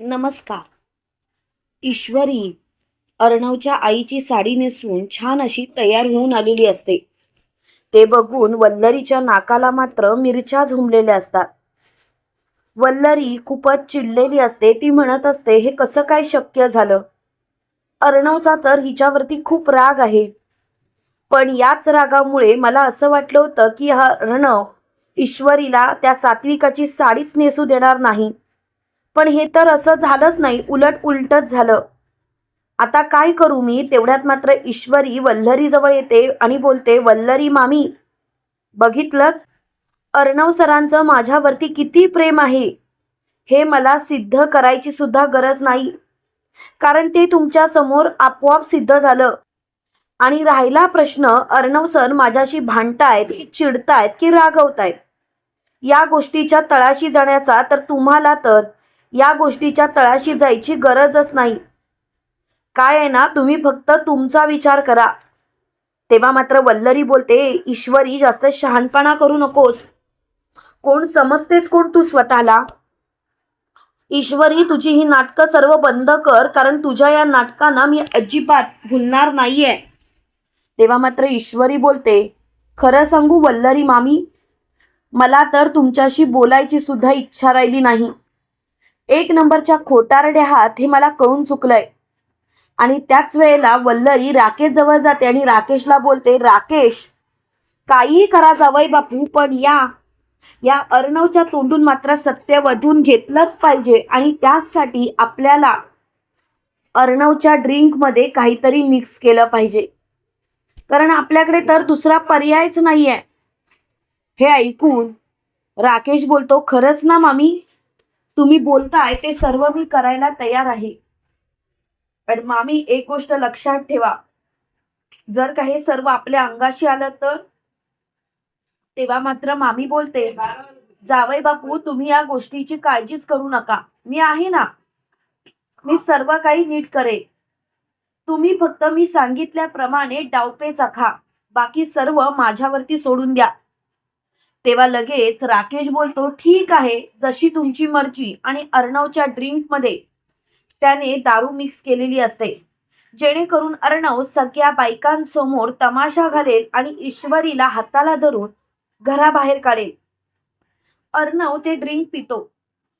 नमस्कार. ईश्वरी अर्णवच्या आईची साडी नेसून छान अशी तयार होऊन आलेली असते. ते बघून वल्लरीच्या नाकाला मात्र मिरच्या झुंबलेल्या असतात. वल्लरी खूपच चिडलेली असते ती म्हणत असते हे कसं काय शक्य झालं? अर्णवचा तर हिच्यावरती खूप राग आहे. पण याच रागामुळे मला असं वाटलं होतं की हा अर्णव ईश्वरीला त्या सात्विकाची साडीच नेसू देणार नाही. पण हे तर असं झालंच नाही उलट उलटच झालं. आता काय करू मी? तेवढ्यात मात्र ईश्वरी वल्लरी जवळ येते आणि बोलते वल्लरी मामी बघितलं? अर्णव सरांचं माझ्यावरती किती प्रेम आहे. हे मला सिद्ध करायची सुद्धा गरज नाही. कारण ते तुमच्यासमोर आपोआप सिद्ध झालं. आणि राहिला प्रश्न अर्णव सर माझ्याशी भांडतायत की चिडतायत की रागवतायत? या गोष्टीच्या तळाशी जाण्याचा तर तुम्हाला तर या गोष्टीच्या तळाशी जायची गरजच नाही. काय आहे ना तुम्ही फक्त तुमचा विचार करा. तेव्हा मात्र वल्लरी बोलते ईश्वरी जास्त शहाणपणा करू नकोस. कोण समजतेस कोण तू स्वतःला? ईश्वरी तुझी ही नाटकं सर्व बंद कर कारण तुझ्या या नाटकांना मी अजिबात भुलणार नाहीये. तेव्हा मात्र ईश्वरी बोलते खरं सांगू वल्लरी मामी मला तर तुमच्याशी बोलायची सुद्धा इच्छा राहिली नाही. एक नंबरच्या खोटारडे हात हे मला कळून चुकलंय. आणि त्याच वेळेला वल्लरी राकेश जवळ जाते आणि राकेशला बोलते राकेश काहीही करा जावई बापू पण या या अर्णवच्या तोंडून मात्र सत्य वधून घेतलंच पाहिजे. आणि त्यासाठी आपल्याला अर्णवच्या ड्रिंकमध्ये काहीतरी मिक्स केलं पाहिजे. कारण आपल्याकडे तर दुसरा पर्यायच नाहीये. हे ऐकून राकेश बोलतो खरंच ना मामी? तुम्ही बोलताय ते सर्व मी करायला तयार आहे. पण मामी एक गोष्ट लक्षात ठेवा. जर का हे सर्व आपल्या अंगाशी आलं तर? तेव्हा मात्र मामी बोलते जावई बापू तुम्ही या गोष्टीची काळजीच करू नका. मी आहे ना. मी सर्व काही नीट करे तुम्ही फक्त मी सांगितल्याप्रमाणे डावपेच आखा. बाकी सर्व माझ्यावरती सोडून द्या. तेव्हा लगेच राकेश बोलतो ठीक आहे जशी तुमची मर्जी. आणि अर्णवच्या ड्रिंकमध्ये त्याने दारू मिक्स केलेली असते. जेणेकरून अर्णव सगळ्या बायकांसमोर तमाशा घालेल आणि ईश्वरीला हाताला धरून घराबाहेर काढेल. अर्णव ते ड्रिंक पितो.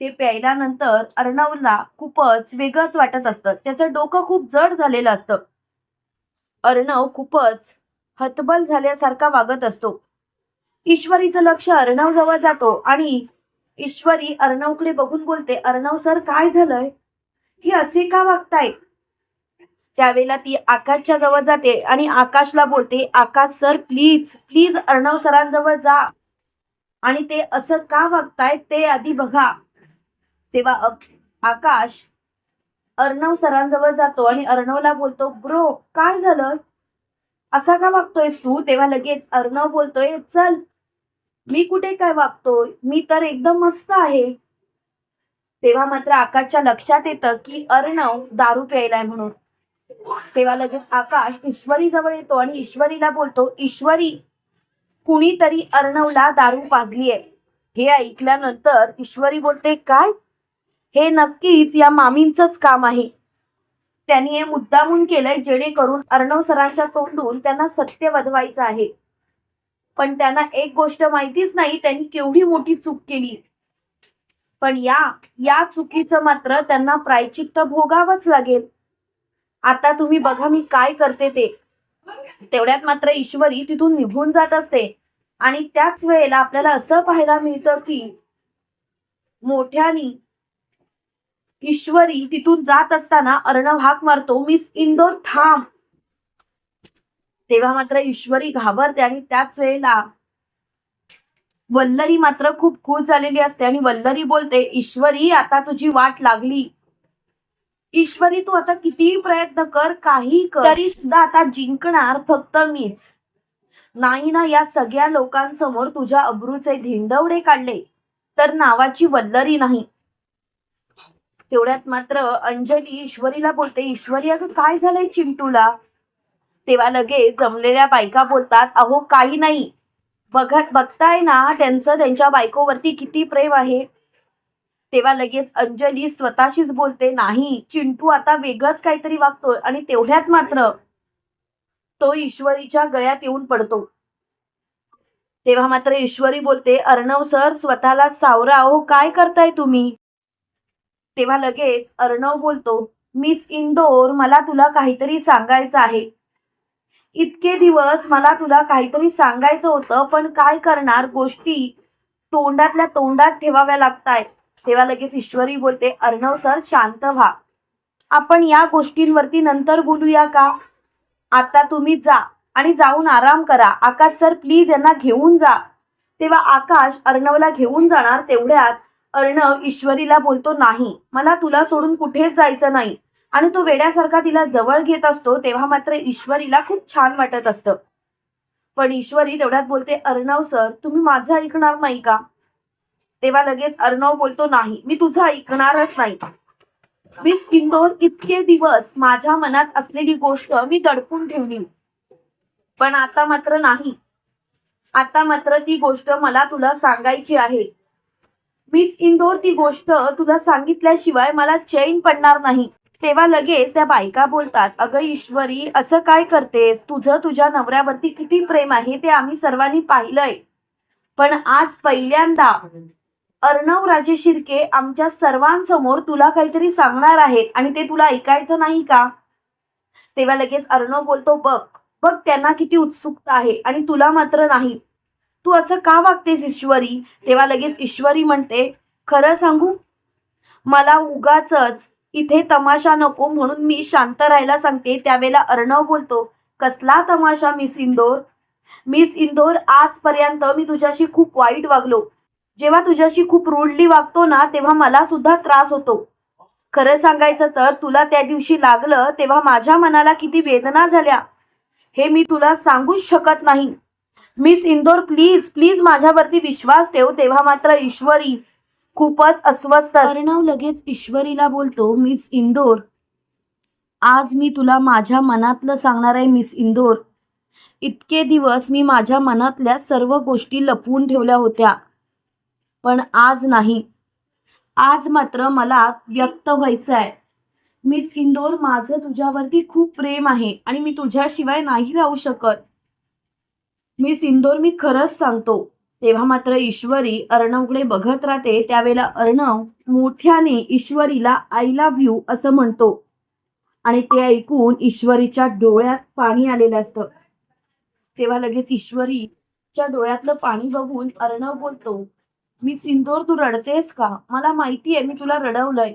ते प्यायल्यानंतर अर्णवला खूपच वेगळंच वाटत असतं. त्याचं डोकं खूप जड झालेलं असतं. अर्णव खूपच हतबल झाल्यासारखा वागत असतो. ईश्वरीचं लक्ष अर्णव जवळ जातो आणि ईश्वरी अर्णवकडे बघून बोलते अर्णव सर काय झालंय? हे असे का वागतायत? त्यावेळेला ती आकाशच्या जवळ जाते आणि आकाशला बोलते Akash sir please please Arnav सरांजवळ जा. आणि ते असं का वागतायत ते आधी बघा. तेव्हा आकाश अर्णव सरांजवळ जातो आणि अर्णवला बोलतो ब्रो काय झालं? असा का वागतोयस तू? तेव्हा लगेच अर्णव बोलतोय चल मी कुठे काय वागतोय मी तर एकदम मस्त आहे. तेव्हा मात्र आकाशच्या लक्षात येतं की अर्णव दारू प्यायलाय म्हणून. तेव्हा लगेच आकाश ईश्वरी जवळ येतो आणि ईश्वरीला बोलतो ईश्वरी कुणीतरी अर्णवला दारू पाजलीये. हे ऐकल्यानंतर ईश्वरी बोलते काय? हे नक्कीच या मामींचंच काम आहे. त्यांनी हे मुद्दामून केलंय जेणेकरून अर्णव सरांच्या तोंडून त्यांना सत्य वधवायचं आहे. पण त्यांना एक गोष्ट माहितीच नाही त्यांनी केवढी मोठी चूक केली. पण या या चुकीचं मात्र त्यांना प्रायचित्त भोगावंच लागेल. आता तुम्ही बघा मी काय करते ते. तेवढ्यात मात्र ईश्वरी तिथून निघून जात असते. आणि त्याच वेळेला आपल्याला असं पाहायला मिळतं की मोठ्यानी ईश्वरी तिथून जात असताना अर्णव हाक मारतो मिस इंदोर थांब. तेव्हा मात्र ईश्वरी घाबरते आणि त्याच वेळेला वल्लरी मात्र खूप खुश झालेली असते आणि वल्लरी बोलते ईश्वरी आता तुझी वाट लागली. ईश्वरी तू आता कितीही प्रयत्न कर काही कर. तरी सुद्धा आता जिंकणार फक्त मीच. नाही ना या सगळ्या लोकांसमोर तुझ्या अब्रूचे धिंडवडे काढले तर नावाची वल्लरी नाही. तेवढ्यात मात्र अंजली ईश्वरीला बोलते ईश्वरी अगं काय झालंय चिंटूला? तेव्हा लगेच जमलेल्या बायका बोलतात अहो काही नाही. बघत बघताय ना त्यांचं त्यांच्या बायकोवरती किती प्रेम आहे. तेव्हा लगेच अंजली स्वतःशीच बोलते नाही चिंटू आता वेगळंच काहीतरी वागतोय आणि तेवढ्यात मात्र तो ईश्वरीच्या गळ्यात येऊन पडतो. तेव्हा मात्र ईश्वरी बोलते अर्णव सर स्वतःला सावरा अहो काय करताय तुम्ही? तेव्हा लगेच अर्णव बोलतो मिस इंदोर मला तुला काहीतरी सांगायचं आहे. इतके दिवस मला तुला काहीतरी सांगायचं होतं पण काय करणार? गोष्टी तोंडातल्या तोंडात ठेवाव्या लागतायत. तेव्हा लगेच ईश्वरी बोलते अर्णव सर शांत व्हा. आपण या गोष्टींवरती नंतर बोलूया का? आता तुम्ही जा आणि जाऊन आराम करा. आकाश सर प्लीज यांना घेऊन जा. तेव्हा आकाश अर्णवला घेऊन जाणार तेवढ्यात अर्णव ईश्वरीला बोलतो नाही मला तुला सोडून कुठेच जायचं नाही. आणि तो वेड्यासारखा तिला जवळ घेत असतो तेव्हा मात्र ईश्वरीला खूप छान वाटत असतं. पण ईश्वरी तेवढ्यात बोलते अर्णव सर तुम्ही माझं ऐकणार नाही का? तेव्हा लगेच अर्णव बोलतो नाही मी तुझं ऐकणारच नाही. मिस इंदोर इतके दिवस माझ्या मनात असलेली गोष्ट मी दडपून ठेवली. पण आता मात्र नाही. आता मात्र ती गोष्ट मला तुला सांगायची आहे. मिस इंदोर ती गोष्ट तुला सांगितल्याशिवाय मला चैन पडणार नाही. तेव्हा लगेच त्या बायका बोलतात अगं ईश्वरी असं काय करतेस? तुझं तुझ्या नवऱ्यावरती किती प्रेम आहे ते आम्ही सर्वांनी पाहिलंय. पण आज पहिल्यांदा अर्णव राजे शिर्के आमच्या सर्वांसमोर तुला काहीतरी सांगणार आहेत आणि ते तुला ऐकायचं नाही का? तेव्हा लगेच अर्णव बोलतो बघ बघ त्यांना किती उत्सुकता आहे आणि तुला मात्र नाही. तू असं का वागतेस ईश्वरी? तेव्हा लगेच ईश्वरी म्हणते खरं सांगू? मला उगाच इथे तमाशा नको म्हणून मी शांत राहायला सांगते. त्यावेळेला अर्णव बोलतो कसला तमाशा मिस इंदोर? मिस इंदोर आजपर्यंत मी तुझ्याशी खूप वाईट वागलो. जेव्हा तुझ्याशी खूप रुडली वागतो ना तेव्हा मला सुद्धा त्रास होतो. खरं सांगायचं तर तुला त्या दिवशी लागलं तेव्हा माझ्या मनाला किती वेदना झाल्या. हे मी तुला सांगूच शकत नाही. मिस इंदोर प्लीज प्लीज माझ्यावरती विश्वास ठेव. तेव्हा मात्र ईश्वरी खूपच अस्वस्थ अर्णव लगेच ईश्वरीला बोलतो मिस इंदोर आज मी तुला माझ्या मनातलं सांगणार आहे मिस इंदोर. इतके दिवस मी माझ्या मनातल्या सर्व गोष्टी लपवून ठेवल्या होत्या पण आज नाही. आज मात्र मला व्यक्त व्हायचं आहे मिस इंदोर माझं तुझ्यावरती खूप प्रेम आहे आणि मी तुझ्याशिवाय नाही राहू शकत. मिस इंदोर मी खरंच सांगतो तेव्हा मात्र ईश्वरी अर्णवकडे बघत राहते त्यावेळेला अर्णव मोठ्याने ईश्वरीला आय लव्ह यू असं म्हणतो. आणि ते ऐकून ईश्वरीच्या डोळ्यात पाणी आलेलं असतं. तेव्हा लगेच ईश्वरीच्या डोळ्यातलं पाणी बघून अर्णव बोलतो मी सिंदोर तू रडतेस का? मला माहिती आहे मी तुला रडवलंय.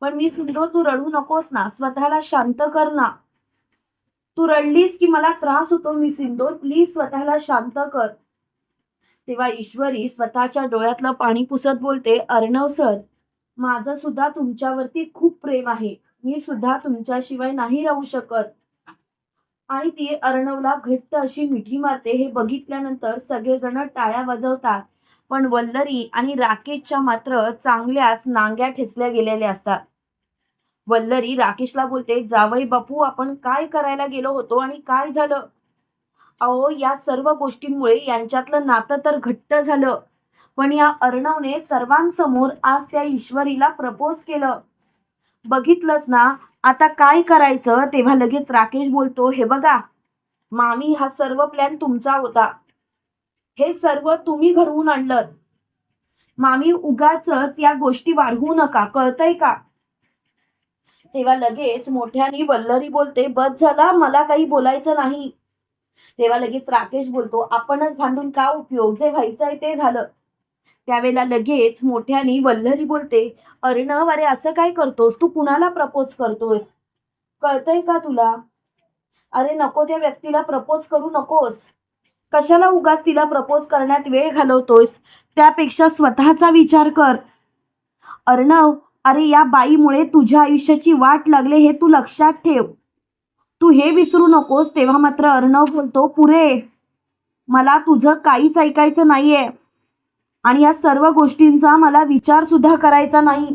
पण मी सिंदोर तू रडू नकोस ना स्वतःला शांत कर ना. तू रडलीस की मला त्रास होतो मी सिंदोर प्लीज स्वतःला शांत कर. तेव्हा ईश्वरी स्वतःच्या डोळ्यातलं पाणी पुसत बोलते अर्णव सर माझं सुद्धा तुमच्यावरती खूप प्रेम आहे. मी सुद्धा तुमच्याशिवाय नाही राहू शकत. आणि ती अर्णवला घट्ट अशी मिठी मारते. हे बघितल्यानंतर सगळेजण टाळ्या वाजवतात. पण वल्लरी आणि राकेशच्या मात्र चांगल्याच नांग्या ठेचल्या गेलेल्या असतात. वल्लरी राकेशला बोलते जावई बापू आपण काय करायला गेलो होतो आणि काय झालं? अहो या सर्व गोष्टींमुळे यांच्यातलं नातं तर घट्ट झालं. पण या अर्णवने सर्वांसमोर आज त्या ईश्वरीला प्रपोज केलं. बघितलं ना आता काय करायचं तेव्हा लगेच राकेश बोलतो हे बघा मामी हा सर्व प्लॅन तुमचा होता. हे सर्व तुम्ही घडवून आणलं मामी उगाच या गोष्टी वाढवू नका कळतंय का? तेव्हा लगेच मोठ्याने वल्लरी बोलते बस झाला मला काही बोलायचं नाही. तेव्हा लगेच राकेश बोलतो आपणच भांडून का उपयोग? जे व्हायचं आहे ते झालं. त्यावेळेला लगेच मोठ्याने वल्लरी बोलते अर्णव अरे असं काय करतोस? तू कुणाला प्रपोज करतोस? कळतंय का तुला? अरे नको त्या व्यक्तीला प्रपोज करू नकोस. कशाला उगाच तिला प्रपोज करण्यात वेळ घालवतोयस? त्यापेक्षा स्वतःचा विचार कर. अर्णव अरे या बाईमुळे तुझ्या आयुष्याची वाट लागले हे तू लक्षात ठेव. तू हे विसरू नकोस तेव्हा मात्र अर्णव बोलतो पुरे मला तुझं काहीच ऐकायचं नाहीये आणि या सर्व गोष्टींचा मला विचार सुद्धा करायचा नाही.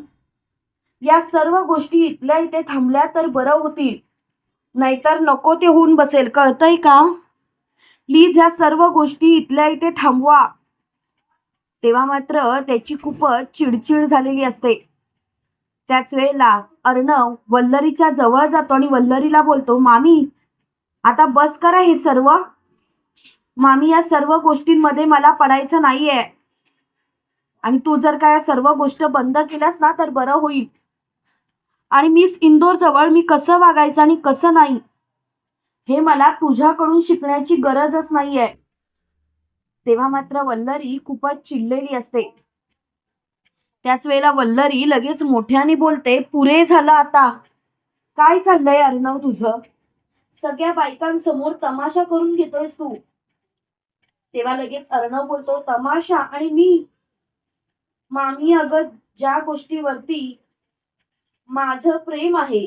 या सर्व गोष्टी इथल्या इथे थांबल्या तर बरं होतील. नाहीतर नको ते होऊन बसेल कळतंय का? प्लीज ह्या सर्व गोष्टी इथल्या इथे थांबवा. तेव्हा मात्र त्याची खूपच चिडचिड झालेली असते. त्याच वेळेला अर्णव वल्लरीच्या जवळ जातो आणि वल्लरीला बोलतो मामी आता बस करा हे सर्व. मामी या सर्व गोष्टींमध्ये मला पडायचं नाहीये. आणि तू जर का या सर्व गोष्ट बंद केल्यास ना तर बरं होईल. आणि मिस इंदोर जवळ मी कसं वागायचं आणि कसं नाही हे मला तुझ्याकडून शिकण्याची गरजच नाहीये. तेव्हा मात्र वल्लरी खूपच चिडलेली असते. त्याच वेळेला वल्लरी लगेच मोठ्याने बोलते पुरे झालं आता. काय चाललंय अर्णव तुझं? सगळ्या बायकांसमोर तमाशा करून घेतोयस तू. तेव्हा लगेच अर्णव बोलतो तमाशा आणि मी. मामी अगं ज्या गोष्टीवरती माझं प्रेम आहे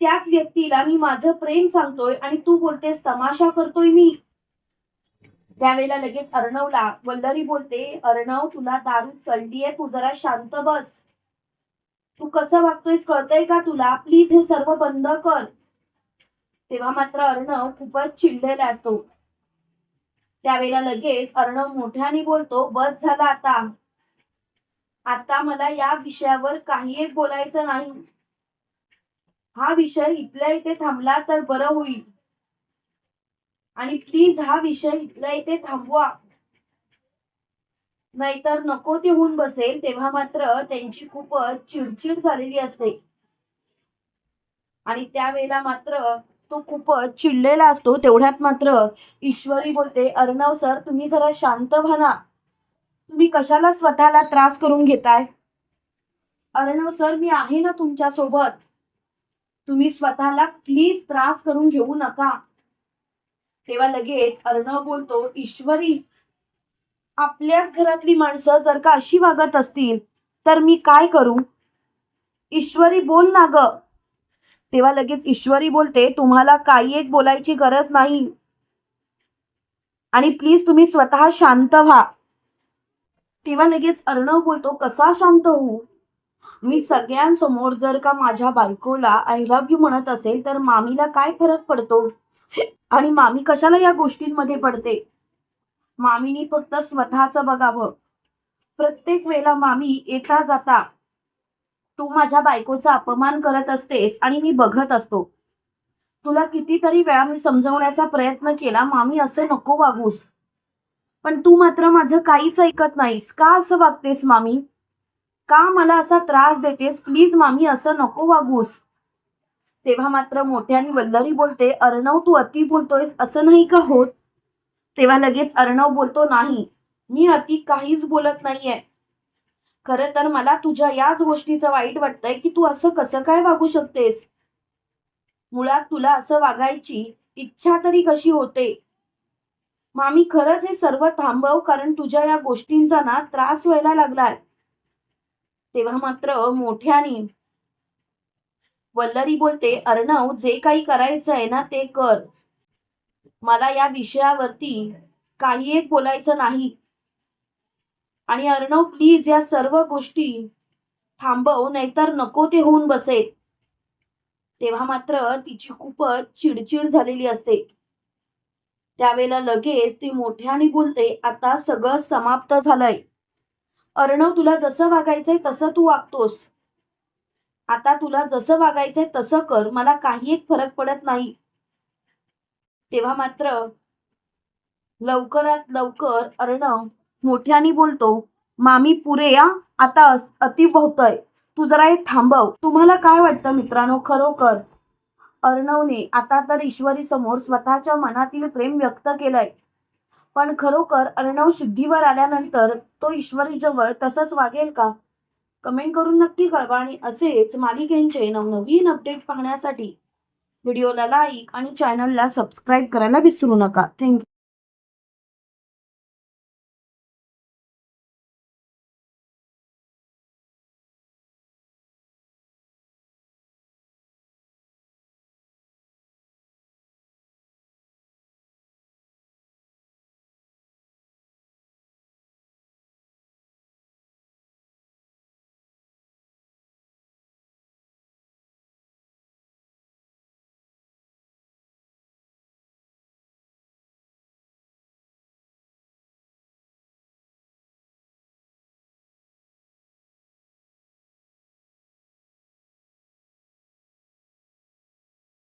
त्याच व्यक्तीला मी माझं प्रेम सांगतोय आणि तू बोलतेस तमाशा करतोय मी. त्यावेळेला लगेच अर्णवला वल्लरी बोलते अर्णव तुला दारू चढलीये तू जरा शांत बस. तू कसं वागतोयस कळतंय का तुला? प्लीज हे सर्व बंद कर. तेव्हा मात्र अर्णव खूपच चिडलेला असतो. त्यावेळेला लगेच अर्णव मोठ्याने बोलतो बस झाला आता. आता मला या विषयावर काही एक बोलायचं नाही. हा विषय इथल्या इथे थांबला तर बरं होईल. आणि प्लीज हा विषय इथला इथे थांबवा. नाहीतर नको ते होऊन बसेल तेव्हा मात्र त्यांची खूपच चिडचिड झालेली असते. आणि त्यावेळेला मात्र तो खूपच चिडलेला असतो तेवढ्यात मात्र ईश्वरी बोलते अर्णव सर तुम्ही जरा शांत व्हा तुम्ही कशाला स्वतःला त्रास करून घेताय? अर्णव सर मी आहे ना तुमच्यासोबत तुम्ही स्वतःला प्लीज त्रास करून घेऊ नका. तेव्हा लगेच अर्णव बोलतो ईश्वरी आपल्याच घरातली माणसं जर का अशी वागत असतील तर मी काय करू? ईश्वरी बोल ना ग. तेव्हा लगेच ईश्वरी बोलते तुम्हाला काही एक बोलायची गरज नाही. आणि प्लीज तुम्ही स्वतः शांत व्हा. तेव्हा लगेच अर्णव बोलतो कसा शांत होऊ? मी सगळ्यांसमोर जर का माझ्या बायकोला आय लव्ह यू म्हणत असेल तर मामीला काय फरक पडतो? आणि मामी कशाला या गोष्टींमध्ये पडते? मामीनी फक्त स्वतःच बघावं. प्रत्येक वेळेला मामी येता जाता तू माझ्या बायकोचा अपमान करत असतेस आणि मी बघत असतो. तुला कितीतरी वेळा मी समजवण्याचा प्रयत्न केला मामी असे नको वागूस. पण तू मात्र माझं काहीच ऐकत नाहीस. का असं वागतेस मामी? का मला असा त्रास देतेस? प्लीज मामी असं नको वागूस. तेव्हा मात्र मोठ्याने वल्लरी बोलते अर्णव तू अति बोलतोयस असं नाही का होत? तेव्हा लगेच अर्णव बोलतो नाही मी अति काहीच बोलत नाहीये. खरं तर मला तुझ्या याच गोष्टीचं वाईट वाटतंय की तू असं कसं काय वागू शकतेस? मुळात तुला असं वागायची इच्छा तरी कशी होते? मामी खरंच हे सर्व थांबव कारण तुझ्या या गोष्टींचा ना त्रास व्हायला लागलाय. तेव्हा मात्र मोठ्याने वल्लरी बोलते अर्णव जे काही करायचं आहे ना ते कर. मला या विषयावरती काही एक बोलायचं नाही. आणि अर्णव प्लीज या सर्व गोष्टी थांबव नाहीतर नको ते होऊन बसेल. तेव्हा मात्र तिची खूपच चिडचिड झालेली असते. त्यावेळेला लगेच ती मोठ्याने बोलते आता सगळं समाप्त झालंय. अर्णव तुला जसं वागायचंय तसं तू वागतोस. आता तुला जसं वागायचंय तसं कर. मला काही एक फरक पडत नाही. तेव्हा मात्र लवकरात लवकर अर्णव मोठ्याने बोलतो मामी पुरे या. आता अति भोवतय. तू जरा हे थांबव. तुम्हाला काय वाटतं मित्रांनो? खरोखर. अर्णवने आता तर ईश्वरी समोर स्वतःच्या मनातील प्रेम व्यक्त केलंय. पण खरोखर अर्णव शुद्धीवर आल्यानंतर तो ईश्वरी जवळ तसंच वागेल का? कमेंट करून नक्की कळवा आणि असेच मालिकेंचे नवनवीन अपडेट पाहण्यासाठी व्हिडिओला लाईक आणि चॅनलला सबस्क्राईब करायला विसरू नका. थँक्यू.